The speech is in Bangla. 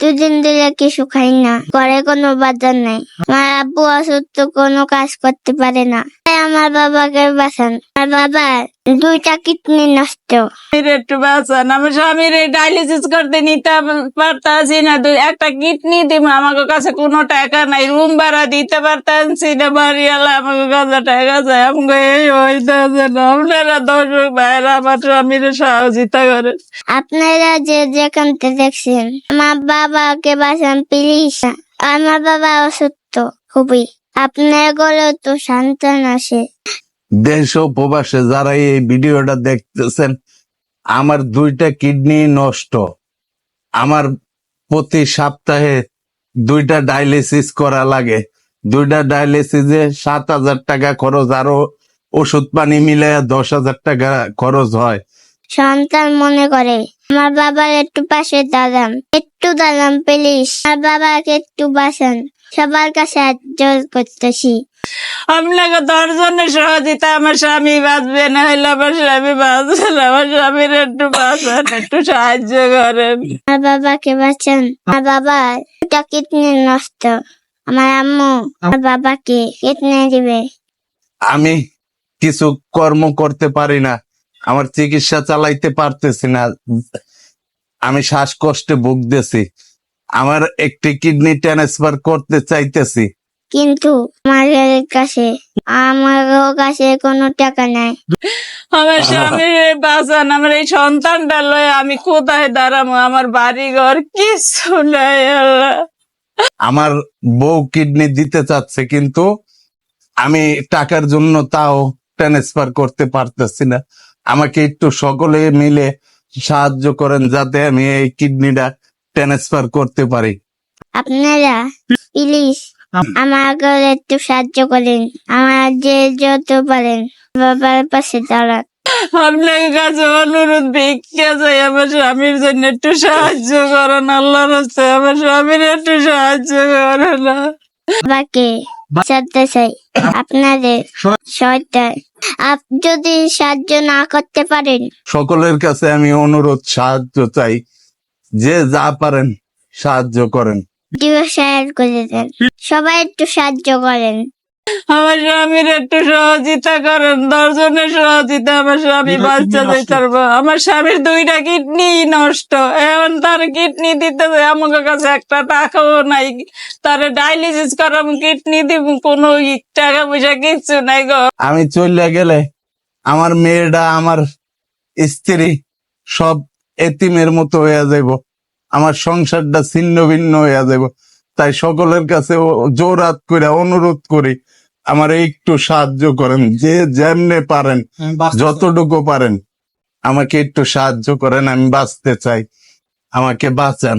দুদিন দিলে কিছু খাই না। ঘরে কোনো বাজার নাই। আমার আব্বু অসুস্থ, কোনো কাজ করতে পারে না। আমার বাবাকে বাঁচান। আমার বাবা দুইটা কিডনি নষ্ট। একটু বাঁচান। আমার স্বামীর ডায়ালিসিস করতে নিতে পারতাছি না। দুই একটা কিডনি দিব আমার কাছে কোনো টাকা নাই। রুম ভাড়া দিতে পারতাছি না। বাড়িওয়ালা আমার কাছে টাকা চাই আমাকে এই হইতেছে না। আপনারা দর্শক ভাইরা আমার স্বামীর সহযোগিতা করেন। আপনারা যে যেখান থেকে দেখছেন আমার বাবাকে বাঁচান প্লিজ আমার বাবা অসুস্থ খুবই। আপনার তো সন্তান আসে দেশ ও প্রবাসে যারা এই ভিডিওটা দেখতেছেন আমার দুইটা কিডনি নষ্ট। আমার প্রতি সপ্তাহে দুইটা ডায়ালিসিস করা লাগে। দুইটা ডায়ালিসিসে সাত হাজার টাকা খরচ আরও ওষুধ পানি মিলে দশ হাজার টাকা খরচ হয়। সন্তান মনে করে আমার বাবার একটু পাশে দাঁড়ান একটু দাঁড়ান প্লিজ আমার বাবাকে একটু বাঁচান। সবার কাছে করতেছি। আপনাকে দশজনের সহযোগিতা আমার স্বামী বাঁচবে না হলে আমার স্বামী বাঁচবে না। আমার স্বামীর একটু বাঁচান একটু সাহায্য করেন। আমার বাবাকে বাঁচান। আমার বাবা দুটা কিডনি নষ্ট। আমার আম্মু আমার বাবাকে কিডনি দিবে। আমি কিছু কর্ম করতে পারি না। আমার চিকিৎসা চালাইতে পারতেছি না। আমি শ্বাসকষ্টে ভুগতেছি। আমার একটি কিডনি ট্রান্সফার করতে চাইতেছি। কিন্তু আমাদের কাছে আমার কাছে কোনো টাকা নাই। আমার স্বামীর বাঁচান আমার এই সন্তানটা লয়ে আমি কোথায় দাঁড়াবো আমার বাড়ি ঘর কিছু নাই আল্লাহ। আমার বউ কিডনি দিতে চাচ্ছে কিন্তু আমি টাকার জন্য তাও ট্রান্সফার করতে পারতেছি না। আমাকে একটু সকলে মিলে সাহায্য করেন যাতে আমি এই কিডনিটা ট্রান্সফার করতে পারি। আপনারা প্লিজ আমাকে একটু সাহায্য করেন। আমার যে যত পারেন বাবার পাশে দাঁড়ান। আপনার কাছে অনুরোধ ভিক্ষা চাই আমার স্বামীর জন্য একটু সাহায্য করেন আল্লাহর হস্তে আমার স্বামীর একটু সাহায্য করেন। বাবাকে বাঁচাতে চাই। আপনাদের সহায়তা। আপ যদি সাহায্য না করতে পারেন। সকলের কাছে আমি অনুরোধ সাহায্য চাই। যে যা পারেন সাহায্য করেন। ভিডিও শেয়ার করে দেন। সবাই একটু সাহায্য করেন। আমার স্বামীর একটু সহযোগিতা করেন দশজনের সহযোগিতা আমার স্বামী বাচ্চা দিতে পারব। আমার স্বামীর দুইটা কিডনি নষ্ট। এখন তার কিডনি দিতে আমার কাছে একটা টাকাও নাই। তার ডায়ালিসিস করাম কিডনি দিব কোনো টাকা পয়সা কিচ্ছু নাই গো। আমি চলে গেলে আমার মেয়েটা আমার স্ত্রী সব এতিমের মতো হইয়া যাইব। আমার সংসারটা ছিন্ন ভিন্ন হইয়া যাইব। তাই সকলের কাছে জোর জোরাত করে অনুরোধ করি আমার একটু সাহায্য করেন যে যেমনে পারেন যতটুকু পারেন আমাকে একটু সাহায্য করেন আমি বাঁচতে চাই। আমাকে বাঁচান।